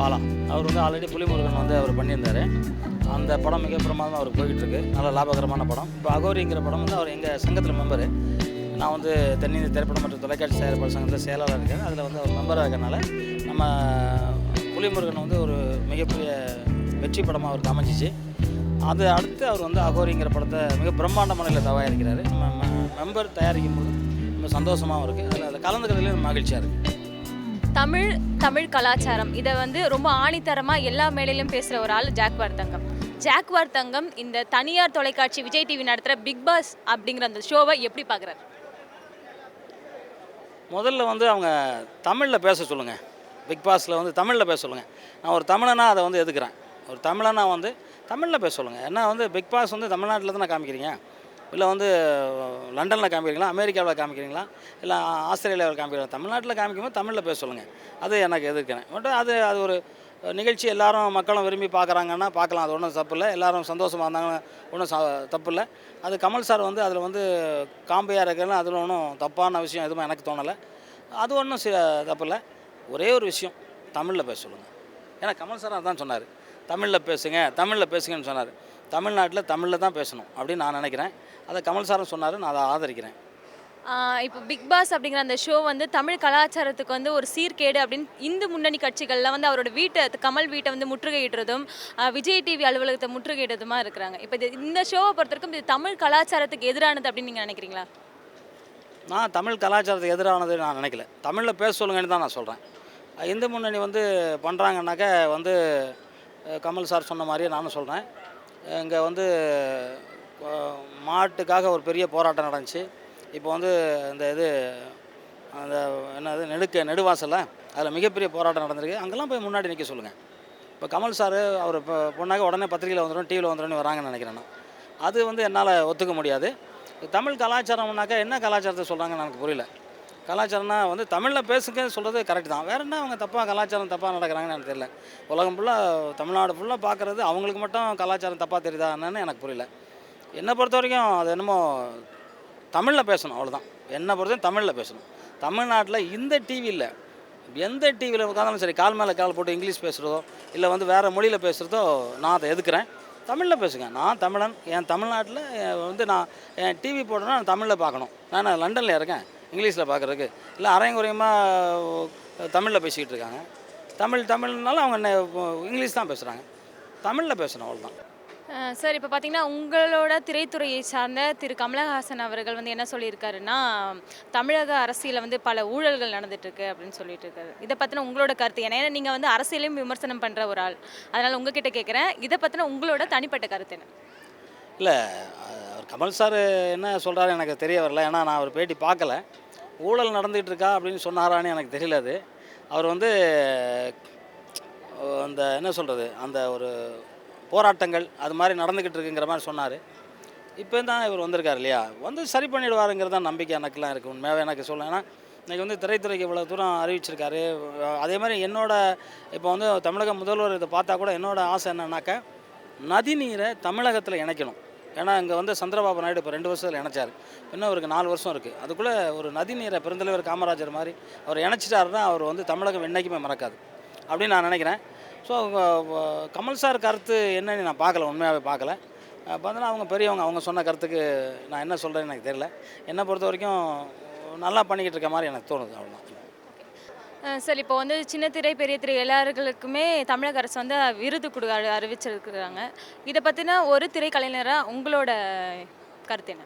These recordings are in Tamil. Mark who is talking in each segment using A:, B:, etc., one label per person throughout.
A: பாலா அவர் வந்து ஆல்ரெடி புலிமுருகன் வந்து அவர் பண்ணியிருந்தார். அந்த படம் மிக பிரமாதமாக அவர் போயிட்டுருக்கு. நல்ல லாபகரமான படம். இப்போ அகோரிங்கிற படம் வந்து அவர் எங்கள் சங்கத்தில் மெம்பரு. நான் வந்து தென்னிந்திய திரைப்படம் மற்றும் தொலைக்காட்சி செயற்பாடு சங்கத்தில் செயலாளர் இருக்கேன். அதில் வந்து அவர் மெம்பராக இருக்கனால நம்ம புலிமுருகன் வந்து ஒரு மிகப்பெரிய வெற்றி படமாக அவருக்கு அமைஞ்சிச்சு. அது அடுத்து அவர் வந்து அகோரிங்கிற படத்தை மிக பிரம்மாண்ட முறையில் தயாரிக்கிறாரு. நம்ம மெம்பர் தயாரிக்கும் போது ரொம்ப சந்தோஷமாகவும் இருக்குது அதில் அதில் கலந்துக்கிறதுலேயும் மகிழ்ச்சியாக இருக்குது
B: தமிழ் தமிழ் கலாச்சாரம். இதை வந்து ரொம்ப ஆணித்தரமாக எல்லா மேடையிலும் பேசுகிற ஒரு ஆள் ஜாக்வார் தங்கம் ஜாக்வார் தங்கம் இந்த தனியார் தொலைக்காட்சி விஜய் டிவி நடத்துகிற பிக் பாஸ் அப்படிங்கிற அந்த ஷோவை எப்படி பார்க்குறாரு
A: முதல்ல வந்து அவங்க தமிழில் பேச சொல்லுங்கள் பிக் பாஸில் வந்து தமிழில் பேச சொல்லுங்கள் நான் ஒரு தமிழனா அதை வந்து எதுக்குறேன்? ஒரு தமிழனா வந்து தமிழில் பேச சொல்லுங்கள் ஏன்னா வந்து பிக் பாஸ் வந்து தமிழ்நாட்டில் தான் காமிக்கிறீங்க? இல்லை வந்து லண்டனில் காமிக்கிறீங்களா அமெரிக்காவில் காமிக்கிறீங்களா இல்லை ஆஸ்திரேலியாவில் காமிக்கிறீங்களா தமிழ்நாட்டில் காமிக்கும்போது தமிழில் பேச சொல்லுங்கள் அது எனக்கு எதிர்க்கிறேன் பட் அது அது ஒரு நிகழ்ச்சி எல்லாரும் மக்களும் விரும்பி பார்க்குறாங்கன்னா பார்க்கலாம். அது ஒன்றும் தப்பு இல்லை. எல்லாரும் சந்தோஷமாக இருந்தாங்கன்னா ஒன்றும் தப்பு இல்லை. அது கமல் சார் வந்து அதில் வந்து காம்பையாக இருக்கிறனா அதில் ஒன்றும் தப்பான விஷயம் எதுவும் எனக்கு தோணலை. அது ஒன்றும் சி தப்பு இல்லை. ஒரே ஒரு விஷயம் தமிழில் பேச சொல்லுங்கள் ஏன்னா கமல் சார் அதான் சொன்னார். தமிழில் பேசுங்க தமிழில் பேசுங்கன்னு சொன்னார். தமிழ்நாட்டில் தமிழில் தான் பேசணும் அப்படின்னு நான் நினைக்கிறேன். அதை கமல் சாரும் சொன்னார் நான் அதை ஆதரிக்கிறேன்.
B: இப்போ பிக் பாஸ் அப்படிங்கிற அந்த ஷோ வந்து தமிழ் கலாச்சாரத்துக்கு வந்து ஒரு சீர்கேடு அப்படின்னு இந்து முன்னணி கட்சிகள்லாம் வந்து அவரோட வீட்டை கமல் வீட்டை வந்து முற்றுகையிடுறதும் விஜய் டிவி அலுவலகத்தை முற்றுகையிடுறதுமா இருக்கிறாங்க. இப்போ இது இந்த ஷோவை பொறுத்தவரைக்கும் இது தமிழ் கலாச்சாரத்துக்கு எதிரானது அப்படின்னு நீங்கள் நினைக்கிறீங்களா?
A: நான் தமிழ் கலாச்சாரத்துக்கு எதிரானது நான் நினைக்கல. தமிழில் பேச சொல்லுங்கன்னு தான் நான் சொல்கிறேன் இந்து முன்னணி வந்து பண்ணுறாங்கன்னாக்க வந்து கமல் சார் சொன்ன மாதிரியே நானும் சொல்கிறேன் இங்கே வந்து மாட்டுக்காக ஒரு பெரிய போராட்டம் நடந்துச்சு. இப்போ வந்து இந்த இது அந்த என்னது நெடுக்க நெடுவாசலில் அதில் மிகப்பெரிய போராட்டம் நடந்திருக்கு. அங்கெல்லாம் போய் முன்னாடி நிற்க சொல்லுங்கள் இப்போ கமல் சார் அவர் இப்போ பொண்ணாக உடனே பத்திரிகையில் வந்துடும் டிவியில் வந்துடும் வராங்கன்னு நினைக்கிறேன் நான். அது வந்து என்னால் ஒத்துக்க முடியாது. தமிழ் கலாச்சாரம்னாக்கா என்ன கலாச்சாரத்தை சொல்கிறாங்கன்னு எனக்கு புரியல. கலாச்சாரம்னா வந்து தமிழில் பேசுங்க சொல்கிறது கரெக்ட் தான். வேற என்ன அவங்க தப்பாக கலாச்சாரம் தப்பாக நடக்கிறாங்கன்னு எனக்கு தெரியல. உலகம் ஃபுல்லாக தமிழ்நாடு ஃபுல்லாக பார்க்குறது அவங்களுக்கு மட்டும் கலாச்சாரம் தப்பாக தெரியுதா என்னன்னு எனக்கு புரியல. என்னை பொறுத்த வரைக்கும் அது என்னமோ தமிழில் பேசணும் அவ்வளோதான் என்னை பொறுத்தவரைக்கும் தமிழில் பேசணும். தமிழ்நாட்டில் இந்த டிவியில் எந்த டிவியில் உட்காந்தாலும் சரி கால் மேலே கால் போட்டு இங்கிலீஷ் பேசுகிறதோ இல்லை வந்து வேறு மொழியில் பேசுகிறதோ நான் அதை எதுக்குறேன்? தமிழில் பேசுங்க. நான் தமிழன் என் தமிழ்நாட்டில் வந்து நான் என் டிவி போட்டேன்னா நான் தமிழில் பார்க்கணும். நான் லண்டனில் இருக்கேன் இங்கிலீஷில் பார்க்குறதுக்கு. இல்லை அரைங்குறையமாக தமிழில் பேசிக்கிட்டு இருக்காங்க. தமிழ் தமிழ்னாலும் அவங்க என்ன இங்கிலீஷ் தான் பேசுகிறாங்க தமிழில் பேசணும் அவ்வளோதான்
B: சார் இப்போ பார்த்தீங்கன்னா உங்களோட திரைத்துறையை சார்ந்த திரு. கமலஹாசன் அவர்கள் வந்து என்ன சொல்லியிருக்காருன்னா தமிழக அரசியலில் வந்து பல ஊழல்கள் நடந்துட்டுருக்கு அப்படின்னு சொல்லிட்டு இருக்காரு இதை பற்றின உங்களோட கருத்து ஏன்னா நீங்கள் வந்து அரசியலையும் விமர்சனம் பண்ணுற ஒரு ஆள். அதனால் உங்ககிட்ட கேட்குறேன் இதை பற்றின உங்களோட தனிப்பட்ட கருத்து என்ன?
A: இல்லை கமல் சார் என்ன சொல்கிறாரு எனக்கு தெரிய வரல. ஏன்னா நான் அவர் பேட்டி பார்க்கல ஊழல் நடந்துகிட்டு இருக்கா அப்படின்னு சொன்னாரான்னு எனக்கு தெரியல அது. அவர் வந்து அந்த என்ன சொல்கிறது அந்த ஒரு போராட்டங்கள் அது மாதிரி நடந்துக்கிட்டு இருக்குங்கிற மாதிரி சொன்னார். இப்போ தான் இவர் வந்திருக்கார் இல்லையா? வந்து சரி பண்ணிடுவாருங்கிறது தான் நம்பிக்கை எனக்குலாம் இருக்குது உண்மையாகவே எனக்கு சொல்ல ஏன்னா இன்றைக்கி வந்து திரைத்துறைக்கு இவ்வளோ தூரம் அறிவிச்சிருக்காரு. அதே மாதிரி என்னோட இப்போ வந்து தமிழக முதல்வர் இதை பார்த்தா கூட என்னோடய ஆசை என்னன்னாக்கா நதிநீரை தமிழகத்தில் இணைக்கணும். ஏன்னா இங்கே வந்து சந்திரபாபு நாயுடு இப்போ ரெண்டு வருஷத்தில் இணைச்சார். இன்னும் அவருக்கு நாலு வருஷம் இருக்குது அதுக்குள்ளே ஒரு நதிநீரை பெருந்தலைவர் காமராஜர் மாதிரி அவர் இணைச்சிட்டாருன்னா அவர் வந்து தமிழகம் என்றைக்குமே மறக்காது. அப்படின்னு நான் நினைக்கிறேன். ஸோ கமல் சார் கருத்து என்னன்னு நான் பார்க்கல உண்மையாகவே பார்க்கல. பார்த்தோன்னா அவங்க பெரியவங்க அவங்க சொன்ன கருத்துக்கு நான் என்ன சொல்கிறேன்னு எனக்கு தெரியல. என்னை பொறுத்த வரைக்கும் நல்லா பண்ணிக்கிட்டு இருக்க மாதிரி எனக்கு தோணுது அவ்வளோதான்
B: சார் இப்போ வந்து சின்ன திரை பெரிய திரை எல்லாருகளுக்குமே தமிழக அரசு வந்து விருது கொடு அறி- அறிவிச்சிருக்கிறாங்க. இதை பற்றின ஒரு திரைக்கலைஞராக உங்களோட கருத்து என்ன?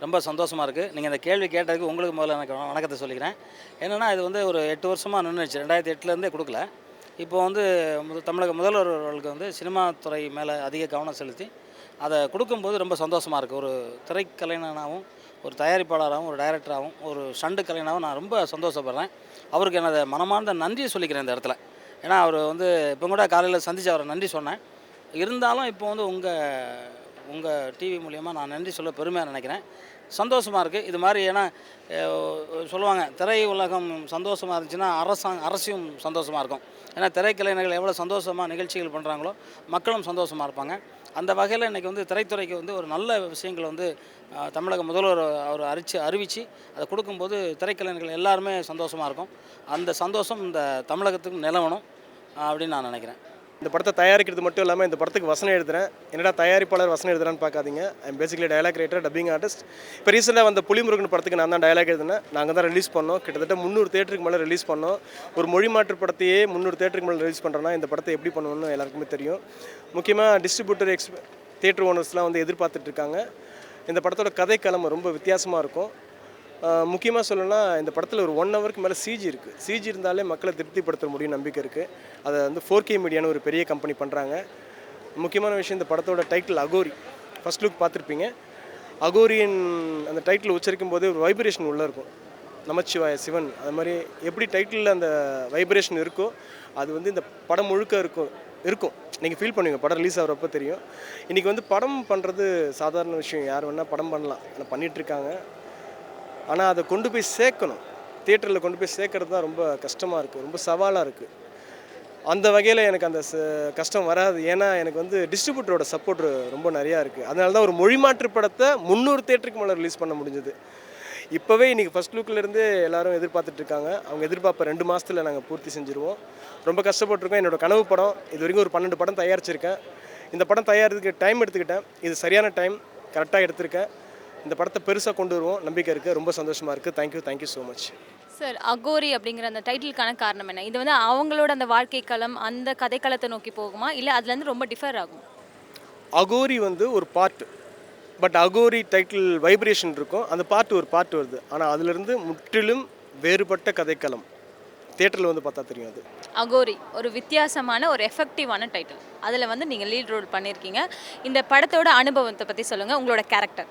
A: ரொம்ப சந்தோஷமாக இருக்குது நீங்கள் இந்த கேள்வி கேட்டதுக்கு உங்களுக்கு முதல்ல எனக்கு வண- வணக்கத்தை சொல்லிக்கிறேன். என்னென்னா இது வந்து ஒரு எட்டு வருஷமாக நின்றுச்சு ரெண்டாயிரத்தி எட்டுலேருந்தே கொடுக்கல. இப்போ வந்து தமிழக முதல்வர் அவர்களுக்கு வந்து சினிமா துறை மேலே அதிக கவனம் செலுத்தி அதை கொடுக்கும்போது ரொம்ப சந்தோஷமாக இருக்குது ஒரு திரைக்கலைஞனாகவும் ஒரு தயாரிப்பாளராகவும் ஒரு டைரக்டராகவும் ஒரு சண்டு கலைஞனாகவும் நான் ரொம்ப சந்தோஷப்படுறேன். அவருக்கு எனது மனமார்ந்த நன்றியை சொல்லிக்கிறேன் இந்த இடத்துல. ஏன்னா அவர் வந்து இப்போ கூட காலையில் சந்திச்சு அவரை நன்றி சொன்னேன். இருந்தாலும் இப்போ வந்து உங்கள் உங்கள் டிவி மூலியமாக நான் நன்றி சொல்ல பெருமையாக நினைக்கிறேன். சந்தோஷமாக இருக்குது இது மாதிரி ஏன்னா சொல்லுவாங்க திரை உலகம் சந்தோஷமாக இருந்துச்சுன்னா அரசாங்க அரசியும் சந்தோஷமாக இருக்கும். ஏன்னா திரைக்கலைஞர்கள் எவ்வளோ சந்தோஷமாக நிகழ்ச்சிகள் பண்ணுறாங்களோ மக்களும் சந்தோஷமாக இருப்பாங்க. அந்த வகையில் இன்றைக்கி வந்து திரைத்துறைக்கு வந்து ஒரு நல்ல விஷயங்கள் வந்து தமிழக முதல்வர் அவர் அறிச்சு அறிவித்து அதை கொடுக்கும்போது திரைக்கலைஞர்கள் எல்லாருமே சந்தோஷமாக இருக்கும். அந்த சந்தோஷம் இந்த தமிழகத்துக்கு நிலவணும் அப்படின்னு நான் நினைக்கிறேன்.
C: இந்த படத்தை தயாரிக்கிறது மட்டும் இல்லாமல் இந்த படத்துக்கு வசனம் எழுதுறேன். என்னடா தயாரிப்பாளர் வசனம் எழுதுறான்னு பார்க்காதீங்க. I'm basically dialogue writer dubbing artist இப்போ ரீசெண்டாக வந்த புலிமுருகன் படத்துக்கு நான் தான் டயலாக் எழுதினேன். நாங்கள் தான் ரிலீஸ் பண்ணோம். கிட்டத்தட்ட முந்நூறு தேட்டருக்கு மேலே ரிலீஸ் பண்ணோம். ஒரு மொழி மாற்று படத்தையே முந்நூறு தேட்டருக்கு மேலே ரிலீஸ் பண்ணுறோன்னா இந்த படத்தை எப்படி பண்ணணும்னு எல்லாருக்குமே தெரியும். முக்கியமாக டிஸ்ட்ரிபியூட்டர் எக்ஸ் தேட்டர் ஓனர்ஸ்லாம் வந்து எதிர்பார்த்துட்ருக்காங்க இந்த படத்தோட கதை கிழமை ரொம்ப வித்தியாசமாக இருக்கும். முக்கியமாக சொல்லணும்னா இந்த படத்தில் ஒரு ஒன் ஹவருக்கு மேலே சிஜி இருக்குது சிஜி இருந்தாலே மக்களை திருப்திப்படுத்த முடியும் நம்பிக்கை இருக்குது அதை வந்து ஃபோர் கே மீடியான்னு ஒரு பெரிய கம்பெனி பண்ணுறாங்க முக்கியமான விஷயம் இந்த படத்தோட டைட்டில் அகோரி ஃபர்ஸ்ட் லுக் பார்த்துருப்பீங்க. அகோரியின் அந்த டைட்டில் உச்சரிக்கும் போது ஒரு வைப்ரேஷன் உள்ளே இருக்கும். நமச்சிவாய சிவன். அது மாதிரி எப்படி டைட்டிலில் அந்த வைப்ரேஷன் இருக்கோ அது வந்து இந்த படம் முழுக்க இருக்கும் இருக்கும். நீங்கள் ஃபீல் பண்ணுவீங்க. படம் ரிலீஸ் ஆகிறப்ப தெரியும். இன்றைக்கி வந்து படம் பண்ணுறது சாதாரண விஷயம். யார் வேணால் படம் பண்ணலாம். ஆனால் பண்ணிகிட்ருக்காங்க ஆனால் அதை கொண்டு போய் சேர்க்கணும். தியேட்டரில் கொண்டு போய் சேர்க்கறது தான் ரொம்ப கஷ்டமாக இருக்குது ரொம்ப சவாலாக இருக்குது அந்த வகையில் எனக்கு அந்த ச- கஷ்டம் வராது. ஏன்னா எனக்கு வந்து டிஸ்ட்ரிபியூட்டரோட சப்போர்ட் ரொம்ப நிறையா இருக்குது அதனால தான் ஒரு மொழி மாற்று படத்தை முந்நூறு தேட்டருக்கு மேலே ரிலீஸ் பண்ண முடிஞ்சது. இப்போவே இன்றைக்கி ஃபஸ்ட் லுக்லேருந்து எல்லோரும் எதிர்பார்த்துட்ருக்காங்க அவங்க எதிர்பார்ப்ப ரெண்டு மாதத்தில் நாங்கள் பூர்த்தி செஞ்சுருவோம். ரொம்ப கஷ்டப்பட்டிருக்கோம். என்னோட கனவு படம் இது வரைக்கும் ஒரு பன்னெண்டு படம் தயாரிச்சிருக்கேன். இந்த படம் தயாரிக்கிறதுக்கு டைம் எடுத்துக்கிட்டேன். இது சரியான டைம் கரெக்டாக எடுத்திருக்கேன். இந்த படத்தை பெருசாக கொண்டு வருவோம். நம்பிக்கை இருக்குது ரொம்ப சந்தோஷமாக இருக்குது thank you thank you so much
B: sir Aghori அப்படிங்கிற அந்த டைட்டிலுக்கான காரணம் என்ன? இது வந்து அவங்களோட அந்த வாழ்க்கை களம் அந்த கதைக்களத்தை நோக்கி போகுமா? இல்லை அதுலேருந்து ரொம்ப டிஃபர் ஆகும்?
C: அகோரி வந்து ஒரு part but Aghori title vibration இருக்கும். அந்த பார்ட் ஒரு பார்ட் வருது. ஆனால் அதிலிருந்து முற்றிலும் வேறுபட்ட கதைக்களம். தியேட்டரில் வந்து பார்த்தா தெரியும் அது.
B: அகோரி ஒரு வித்தியாசமான ஒரு எஃபெக்டிவான டைட்டில் அதில் வந்து நீங்கள் லீட் ரோல் பண்ணியிருக்கீங்க இந்த படத்தோட அனுபவத்தை பற்றி சொல்லுங்கள் உங்களோட கேரக்டர்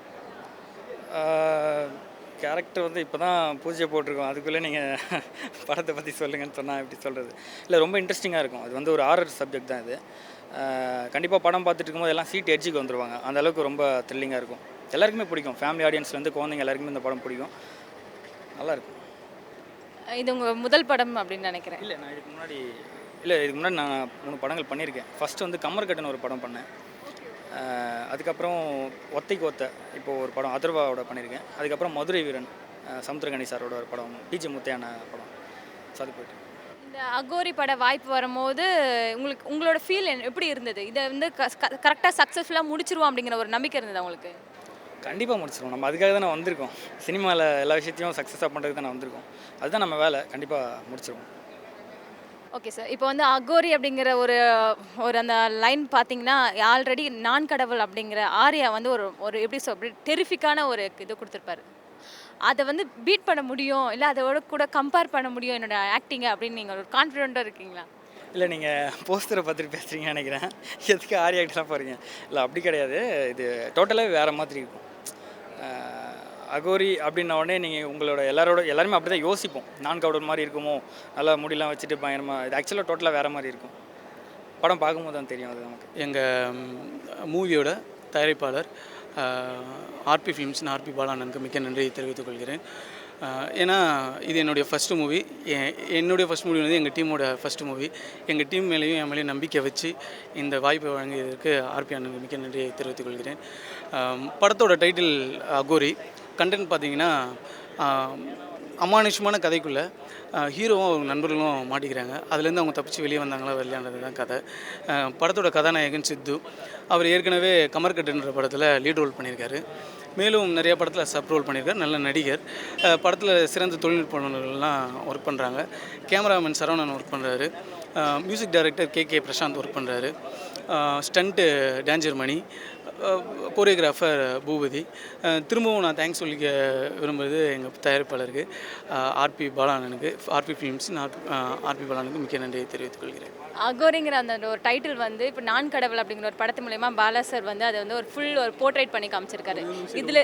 D: கேரக்டர் வந்து இப்போ தான் பூஜை போட்டிருக்கோம். அதுக்குள்ளே நீங்கள் படத்தை பற்றி சொல்லுங்கன்னு சொன்னால் எப்படி சொல்கிறது இல்லை ரொம்ப இன்ட்ரெஸ்டிங்காக இருக்கும். அது வந்து ஒரு ஆரர் சப்ஜெக்ட் தான் இது. கண்டிப்பாக படம் பார்த்துட்டு இருக்கும்போது எல்லாம் சீட் எட்ஜுக்கு வந்துருவாங்க. அந்த அளவுக்கு ரொம்ப த்ரில்லிங்காக இருக்கும். எல்லாருக்குமே பிடிக்கும். ஃபேமிலி ஆடியன்ஸ்லேருந்து குழந்தைங்க எல்லாருக்குமே இந்த படம் பிடிக்கும். நல்லா இருக்கும்.
B: இது உங்கள் முதல் படம் அப்படின்னு நினைக்கிறேன்.
D: இல்லை நான் இதுக்கு முன்னாடி இல்லை இதுக்கு முன்னாடி நான் மூணு படங்கள் பண்ணியிருக்கேன். ஃபஸ்ட்டு வந்து கமர்கட்டுன்னு ஒரு படம் பண்ணேன். அதுக்கப்புறம் ஒத்தைக்கு ஒத்த இப்போது ஒரு படம் அதர்வாவோட பண்ணியிருக்கேன். அதுக்கப்புறம் மதுரை வீரன் சமுத்திரகணி சாரோட ஒரு படம் பிஜி முத்தையான படம். ஸோ அது போயிட்டு.
B: இந்த அகோரி பட வாய்ப்பு வரும்போது உங்களுக்கு உங்களோட ஃபீல் எப்படி இருந்தது? இதை வந்து கரெக்டாக சக்ஸஸ்ஃபுல்லாக முடிச்சிருவோம் அப்படிங்கிற ஒரு நம்பிக்கை இருந்தது உங்களுக்கு?
D: கண்டிப்பாக முடிச்சிருவோம். நம்ம அதுக்காக தானே வந்திருக்கோம். சினிமாவில் எல்லா விஷயத்தையும் சக்ஸஸாக பண்ணுறதுக்கு தானே வந்திருக்கோம். அதுதான் நம்ம வேலை. கண்டிப்பாக முடிச்சிருவோம்.
B: ஓகே சார் இப்போ வந்து அகோரி அப்படிங்கிற ஒரு ஒரு அந்த லைன் பார்த்தீங்கன்னா ஆல்ரெடி நான் கடவுள் அப்படிங்கிற ஆரியா வந்து ஒரு ஒரு எப்படி சொல் டெரிஃபிக்கான ஒரு இது கொடுத்துருப்பாரு. அதை வந்து பீட் பண்ண முடியும் இல்லை அதோட கூட கம்பேர் பண்ண முடியும் என்னோட ஆக்டிங்கை அப்படின்னு நீங்கள் ஒரு கான்ஃபிடென்ட்டாக இருக்கீங்களா?
D: இல்லை நீங்கள் போஸ்டரை பார்த்துட்டு பேசுகிறீங்கன்னு நினைக்கிறேன். எதுக்கு ஆரியாக்டெலாம் போகிறீங்க இல்லை அப்படி கிடையாது. இது டோட்டலாக வேறு மாதிரி இருக்கும். அகோரி அப்படின்ன உடனே நீங்கள் உங்களோட எல்லாரோட எல்லாருமே அப்படி தான் யோசிப்போம். நான் கவுடர் மாதிரி இருக்குமோ? நல்லா முடியெல்லாம் வச்சுட்டு பயங்கரமாக இது ஆக்சுவலாக டோட்டலாக வேறு மாதிரி இருக்கும். படம் பார்க்கும்போது தான் தெரியும் அது நமக்கு.
E: எங்கள் மூவியோட தயாரிப்பாளர் ஆர்பி ஃபிலிம்ஸ்னு ஆர்பி பாலானனுக்கு மிக்க நன்றி தெரிவித்துக் கொள்கிறேன். ஏன்னா இது என்னுடைய ஃபஸ்ட்டு மூவி என்னுடைய ஃபஸ்ட் மூவி வந்து எங்கள் டீமோட ஃபஸ்ட்டு மூவி எங்கள் டீம் மேலேயும் என் மேலேயும் நம்பிக்கை வச்சு இந்த வாய்ப்பை வழங்கியதற்கு ஆர்பி அண்ணனுக்கு மிக்க நன்றியை தெரிவித்துக் கொள்கிறேன். படத்தோட டைட்டில் அகோரி. கண்டென்ட் பார்த்தீங்கன்னா அமானுஷமான கதைக்குள்ளே ஹீரோவும் அவங்க நண்பர்களும் மாட்டிக்கிறாங்க. அதுலேருந்து அவங்க தப்பிச்சு வெளியே வந்தாங்களா வெளியானது தான் கதை. படத்தோட கதாநாயகன் சித்து அவர் ஏற்கனவே கமர்கட்டுன்ற படத்தில் லீட் ரோல் பண்ணியிருக்காரு. மேலும் நிறைய படத்தில் சப் ரோல் பண்ணியிருக்காரு நல்ல நடிகர். படத்தில் சிறந்த தொழில்நுட்பங்கள்லாம் ஒர்க் பண்ணுறாங்க கேமராமேன் சரவணன் ஒர்க் பண்ணுறாரு music director K K Prasanth work பண்ணுறாரு stunt danger Mani. Choreographer Boopathy. திரும்பவும் நான் தேங்க்ஸ் சொல்லிக்க விரும்புகிறது எங்கள் தயாரிப்பாளருக்கு ஆர்பி பாலானனுக்கு ஆர்பி ஃபிலிம்ஸ் ஆர்பி பாலானுக்கு மிக்க நன்றியை தெரிவித்துக் கொள்கிறேன்.
B: அகோரிங்கிற அந்த ஒரு டைட்டில் வந்து இப்போ நான் கடவுள் அப்படிங்கிற ஒரு படத்து மூலயமா பாலா சார் வந்து அதை வந்து ஒரு ஃபுல் ஒரு போர்ட்ரேட் பண்ணி காமிச்சிருக்காரு. இதில்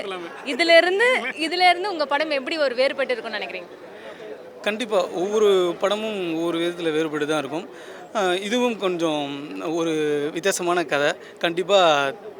B: இதுல இருந்து இதுல இருந்து உங்கள் படம் எப்படி ஒரு வேறுபட்டு இருக்கும்னு நினைக்கிறீங்க?
E: கண்டிப்பாக ஒவ்வொரு படமும் ஒவ்வொரு விதத்தில் வேறுபட்டு தான் இருக்கும். இதுவும் கொஞ்சம் ஒரு வித்தியாசமான கதை. கண்டிப்பாக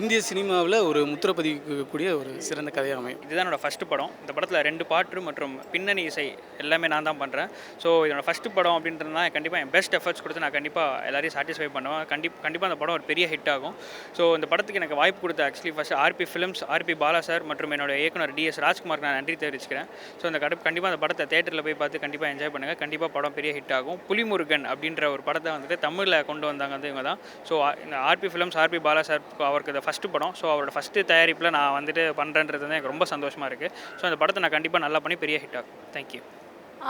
E: இந்திய சினிமாவில் ஒரு முத்திரப்பதிக்கக்கூடிய ஒரு சிறந்த கதையாக அமையும்.
F: இதுதான் என்னோடய ஃபஸ்ட்டு படம். இந்த படத்தில் ரெண்டு பாட்டு மற்றும் பின்னணி இசை எல்லாமே நான் தான் பண்ணுறேன் ஸோ என்னோடய ஃபஸ்ட்டு படம் அப்படின்றதுனா கண்டிப்பாக என் பெஸ்ட் எஃபர்ட்ஸ் கொடுத்து நான் கண்டிப்பாக எல்லாரையும் சாட்டிஸ்ஃபை பண்ணுவேன். கண்டிப் கண்டிப்பாக அந்த படம் ஒரு பெரிய ஹிட் ஆகும். ஸோ இந்த படத்துக்கு எனக்கு வாய்ப்பு கொடுத்த actually first RP films RP Bala sir மற்றும் என்னோட இயக்குனர் டிஎஸ் ராஜ்குமார் நான் நன்றி தெரிவிச்சுக்கிறேன். ஸோ அந்த கடை கண்டிப்பாக அந்த படத்தை தேட்டரில் போய் பார்த்து கண்டிப்பாக என்ஜாய் பண்ணுங்கள் கண்டிப்பாக படம் பெரிய ஹிட் ஆகும். புலிமுருகன் அப்படின்ற ஒரு படத்தை வந்துட்டு தமிழில் கொண்டு வந்தாங்க வந்து இவங்க தான். ஸோ இந்த RP films RP Bala sir அவருக்கு ஃபஸ்ட்டு படம். ஸோ அவரோட ஃபஸ்ட்டு தயாரிப்பில் நான் வந்துட்டு பண்ணுறேன்றது வந்து எனக்கு ரொம்ப சந்தோஷமாக இருக்குது ஸோ அந்த படத்தை நான் கண்டிப்பாக நல்லா பண்ணி பெரிய ஹிட் ஆகும் தேங்க்யூ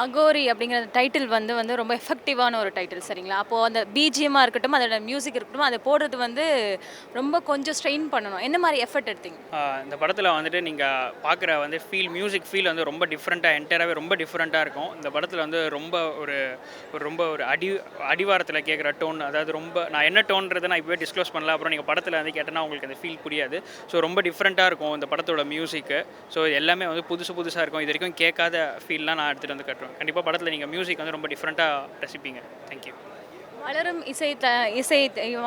B: அகோரி அப்படிங்கிற டைட்டில் வந்து வந்து ரொம்ப எஃபெக்டிவான ஒரு டைட்டில் சரிங்களா? அப்போது அந்த பிஜிஎம்மாக இருக்கட்டும் அதோட மியூசிக் இருக்கட்டும் அதை போடுறது வந்து ரொம்ப கொஞ்சம் ஸ்ட்ரெயின் பண்ணணும். என்ன மாதிரி எஃபர்ட் எடுத்தீங்க?
F: இந்த படத்தில் வந்துட்டு நீங்கள் பார்க்குற வந்து ஃபீல் மியூசிக் ஃபீல் வந்து ரொம்ப டிஃப்ரெண்ட்டாக என்டையராகவே ரொம்ப டிஃப்ரெண்ட்டாக இருக்கும். இந்த படத்தில் வந்து ரொம்ப ஒரு ஒரு ரொம்ப ஒரு அடி அடிவாரத்தில் கேட்குற டோன் அதாவது ரொம்ப நான் என்ன டோன்றதை நான் இப்போவே டிஸ்க்ளோஸ் பண்ணல. அப்புறம் நீங்கள் படத்தில் வந்து கேட்டேன்னா உங்களுக்கு அந்த ஃபீல் புரியாது. ஸோ ரொம்ப டிஃப்ரெண்ட்டாக இருக்கும் இந்த படத்தோட மியூசிக்கு ஸோ எல்லாமே வந்து புதுசு புதுசாக இருக்கும். இது வரைக்கும் கேட்காத ஃபீல்லாம் நான் எடுத்துகிட்டு வந்து கட்டுறேன். கண்டிப்பாக படத்தில் நீங்கள் மியூசிக் வந்து ரொம்ப டிஃப்ரெண்ட்டாக ரசிப்பீங்க. தேங்க்யூ
B: வளரும் இசை த இசை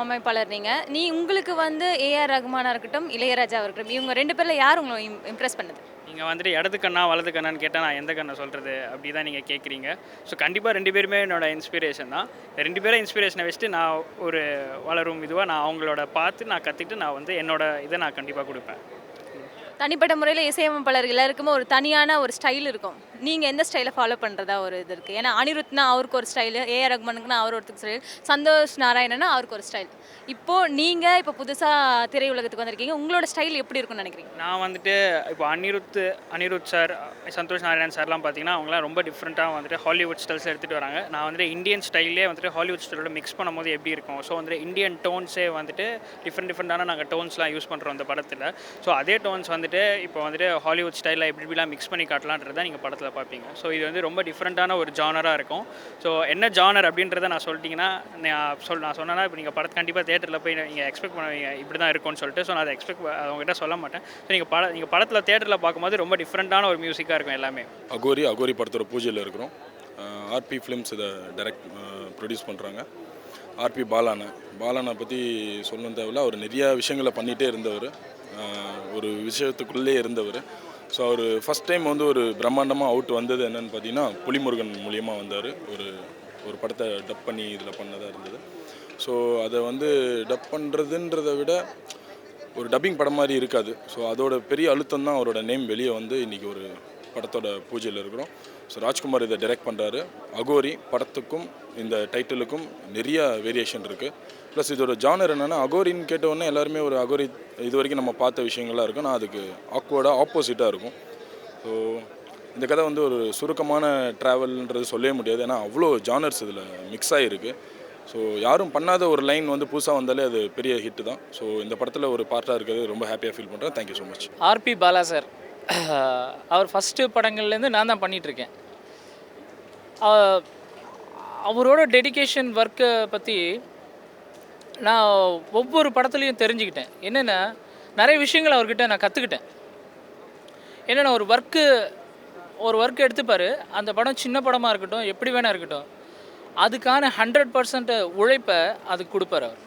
B: அமைப்பாளர் நீங்கள் நீ உங்களுக்கு வந்து ஏஆர் ரகுமானாக இருக்கட்டும் இளையராஜா இருக்கட்டும் இவங்க ரெண்டு பேரில் யார் உங்களை இம்ப்ரெஸ் பண்ணுது?
F: நீங்கள் வந்துட்டு இடது கண்ணா வலது கண்ணான்னு கேட்டால் நான் எந்த கண்ணை சொல்கிறது அப்படி தான் நீங்கள் கேட்குறீங்க ஸோ கண்டிப்பாக ரெண்டு பேருமே என்னோட இன்ஸ்பிரேஷன் தான். ரெண்டு பேரும் இன்ஸ்பிரேஷனை வச்சுட்டு நான் ஒரு வளரும் இதுவாக நான் அவங்களோட பார்த்து நான் கற்றுக்கிட்டு நான் வந்து என்னோட இதை நான் கண்டிப்பாக கொடுப்பேன்.
B: தனிப்பட்ட முறையில் இசையமைப்பாளர் எல்லாருக்குமே ஒரு தனியான ஒரு ஸ்டைல் இருக்கும். நீங்கள் எந்த ஸ்டைலை ஃபாலோ பண்ணுறதா ஒரு இது இருக்குது ஏன்னா அனிருத்னா அவருக்கு ஒரு ஸ்டைலு ஏஆர் ரகுமனுக்குனா அவர் ஒருத்தருக்கு ஸ்டைல் சந்தோஷ் நாராயணனா அவருக்கு ஒரு ஸ்டைல் இப்போது நீங்கள் இப்போ புதுசாக திரையுலகத்துக்கு வந்திருக்கீங்க. உங்களோட ஸ்டைல் எப்படி இருக்கும்னு நினைக்கிறீங்க?
F: நான் வந்துட்டு இப்போ அனிருத் அனிருத் சார் சந்தோஷ் நாராயணன் சார்லாம் பார்த்தீங்கன்னா அவங்களாம் ரொம்ப டிஃப்ரெண்ட்டாக வந்துட்டு ஹாலிவுட் ஸ்டைல்ஸ் எடுத்துகிட்டு வராங்க. நான் வந்துட்டு இந்தியன் ஸ்டைல்லே வந்துட்டு ஹாலிவுட் ஸ்டைலோட மிக்ஸ் பண்ணும்போது எப்படி இருக்கும்? ஸோ வந்துட்டு இந்தியன் டோன்ஸே வந்துட்டு டிஃப்ரெண்ட் டிஃப்ரெண்ட்டான நாங்கள் டோன்ஸ்லாம் யூஸ் பண்ணுறோம் இந்த படத்தில். ஸோ அதே டோன்ஸ் வந்துட்டு இப்போ வந்துட்டு ஹாலிவுட் ஸ்டைலில் எப்படி எப்படிலாம் மிக்ஸ் பண்ணி காட்டலான்றதை நீங்கள் படத்தில் பார்ப்பீங்க. ஸோ இது வந்து ரொம்ப டிஃப்ரெண்ட்டான ஒரு ஜானராக இருக்கும். ஸோ என்ன ஜானர் அப்படின்றத நான் சொல்லிட்டீங்கன்னா நான் சொல் நான் சொன்னேன்னா இப்போ நீங்கள் படத்தை கண்டிப்பாக தேட்டரில் போய் நீங்கள் எக்ஸ்பெக்ட் பண்ணுவீங்க இப்படி தான் இருக்கும்னு சொல்லிட்டு ஸோ நான் அதை எக்ஸ்பெக்ட் அவங்ககிட்ட சொல்ல மாட்டேன். ஸோ நீங்கள் பட நீங்கள் படத்தில் தேட்டரில் பார்க்கும்போது ரொம்ப டிஃப்ரெண்ட்டான ஒரு மியூசிக்காக இருக்கும் எல்லாமே.
G: அகோரி அகோரி படத்தோட பூஜையில் இருக்கிறோம். ஆர்பி ஃபிலிம்ஸ் இதை டைரக்ட் ப்ரொடியூஸ் பண்ணுறாங்க ஆர்பி பாலான பாலானை பற்றி சொல்லணும் தேவையில்ல. அவர் நிறையா விஷயங்களை பண்ணிகிட்டே இருந்தவர். ஒரு விஷயத்துக்குள்ளே இருந்தவர். ஸோ அவர் ஃபஸ்ட் டைம் வந்து ஒரு பிரம்மாண்டமாக அவுட் வந்தது என்னன்னு பார்த்தீங்கன்னா புலிமுருகன் மூலியமாக வந்தார். ஒரு ஒரு படத்தை டப் பண்ணி இதில் பண்ணதாக இருந்தது. ஸோ அதை வந்து டப் பண்ணுறதுன்றதை விட ஒரு டப்பிங் படம் மாதிரி இருக்காது. ஸோ அதோட பெரிய அழுத்தம் தான் அவரோட நேம் வெளியே வந்து இன்றைக்கி ஒரு படத்தோட பூஜையில் இருக்கிறோம். ஸோ ராஜ்குமார் இதை டைரக்ட் பண்ணுறாரு அகோரி படத்துக்கும் இந்த டைட்டிலுக்கும் நிறைய வேரியேஷன் இருக்குது ப்ளஸ் இதோட ஜானர் என்னென்னா அகோரின்னு கேட்ட எல்லாருமே ஒரு அகோரி இது வரைக்கும் நம்ம பார்த்த விஷயங்கள்லாம் இருக்கும். நான் அதுக்கு ஆக்வர்டாக ஆப்போசிட்டாக இருக்கும். ஸோ இந்த கதை வந்து ஒரு சுருக்கமான ட்ராவல்ன்றது சொல்லவே முடியாது. ஏன்னா அவ்வளோ ஜானர்ஸ் இதில் மிக்ஸ் ஆகிருக்கு ஸோ யாரும் பண்ணாத ஒரு லைன் வந்து புதுசாக வந்தாலே அது பெரிய ஹிட்டு தான். ஸோ இந்த படத்தில் ஒரு பார்ட்டாக இருக்கிறது ரொம்ப ஹாப்பியாக ஃபீல் பண்ணுறேன் thank you so much
H: RP Bala sir our first படங்கள்லேருந்து நான் தான் பண்ணிகிட்ருக்கேன் அவரோட டெடிகேஷன் ஒர்க்கை பற்றி நான் ஒவ்வொரு படத்துலையும் தெரிஞ்சுக்கிட்டேன். என்னென்னா நிறைய விஷயங்கள் அவர்கிட்ட நான் கற்றுக்கிட்டேன் என்னென்னா ஒரு ஒர்க்கு ஒரு ஒர்க் எடுத்துப்பார் அந்த படம் சின்ன படமாக இருக்கட்டும் எப்படி வேணா இருக்கட்டும் அதுக்கான ஹண்ட்ரட் பர்சன்ட் உழைப்பை அதுக்கு கொடுப்பார் அவர்.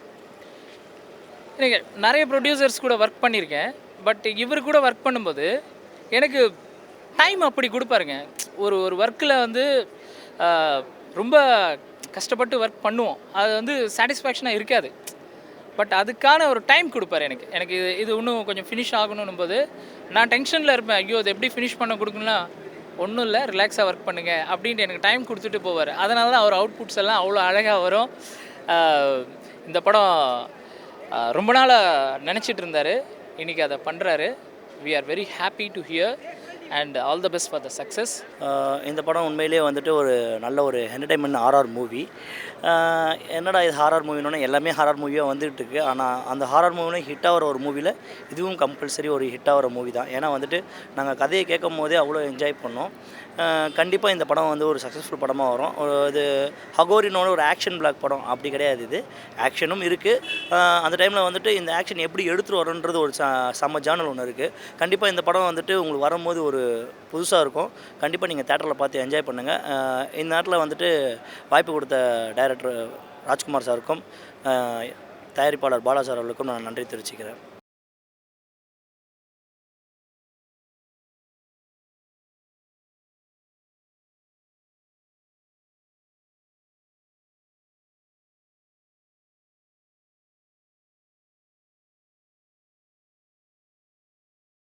H: எனக்கு நிறைய ப்ரொடியூசர்ஸ் கூட ஒர்க் பண்ணியிருக்கேன் பட் இவர் கூட ஒர்க் பண்ணும்போது எனக்கு டைம் அப்படி கொடுப்பாருங்க. ஒரு ஒரு ஒர்க்கில் வந்து ரொம்ப கஷ்டப்பட்டு ஒர்க் பண்ணுவோம். அது வந்து சாட்டிஸ்ஃபேக்ஷனாக இருக்காது. பட் அதுக்கான ஒரு டைம் கொடுப்பாரு எனக்கு. எனக்கு இது இது இன்னும் கொஞ்சம் ஃபினிஷ் ஆகணும் போது நான் டென்ஷனில் இருப்பேன். ஐயோ அது எப்படி ஃபினிஷ் பண்ண கொடுக்கணும்னா ஒன்றும் இல்லை ரிலாக்ஸாக ஒர்க் பண்ணுங்கள் அப்படின்ட்டு எனக்கு டைம் கொடுத்துட்டு போவார். அதனால தான் அவர் அவுட்புட்ஸ் எல்லாம் அவ்வளோ அழகாக வரும். இந்த படம் ரொம்ப நாளாக நினச்சிட்டு இருந்தார். இன்றைக்கி அதை பண்ணுறாரு we are very happy to hear and all the best for the success
I: இந்த படம் உண்மையிலேயே வந்துட்டு ஒரு நல்ல ஒரு என்டர்டைன்மெண்ட் ஹாரர் மூவி என்னடா இது ஹாரர் மூவினோடனே எல்லாமே ஹாரர் மூவியாக வந்துகிட்டு இருக்கு. ஆனால் அந்த ஹாரர் மூவினே ஹிட் ஆகிற ஒரு மூவியில் இதுவும் கம்பல்சரி ஒரு ஹிட் ஆகிற மூவி தான். ஏன்னா வந்துட்டு நாங்கள் கதையை கேட்கும் போதே அவ்வளோ என்ஜாய் பண்ணோம். கண்டிப்பாக இந்த படம் வந்து ஒரு சக்ஸஸ்ஃபுல் படமாக வரும். ஒரு இது ஹகோரினோட ஒரு ஆக்ஷன் பிளாக் படம் அப்படி கிடையாது இது. ஆக்ஷனும் இருக்குது அந்த டைமில் வந்துட்டு இந்த ஆக்ஷன் எப்படி எடுத்துகிட்டு வரோன்றது ஒரு ச செம்ம ஒன்று இருக்குது கண்டிப்பாக இந்த படம் வந்துட்டு உங்களுக்கு வரும்போது ஒரு புதுசாக இருக்கும். கண்டிப்பாக நீங்கள் தேட்டரில் பார்த்து என்ஜாய் பண்ணுங்கள் இந்த நேரத்தில் வந்துட்டு வாய்ப்பு கொடுத்த டைரக்டர் ராஜ்குமார் சாருக்கும் தயாரிப்பாளர் பாலா சார் அவர்களுக்கும் நான் நன்றி தெரிவிச்சுக்கிறேன்.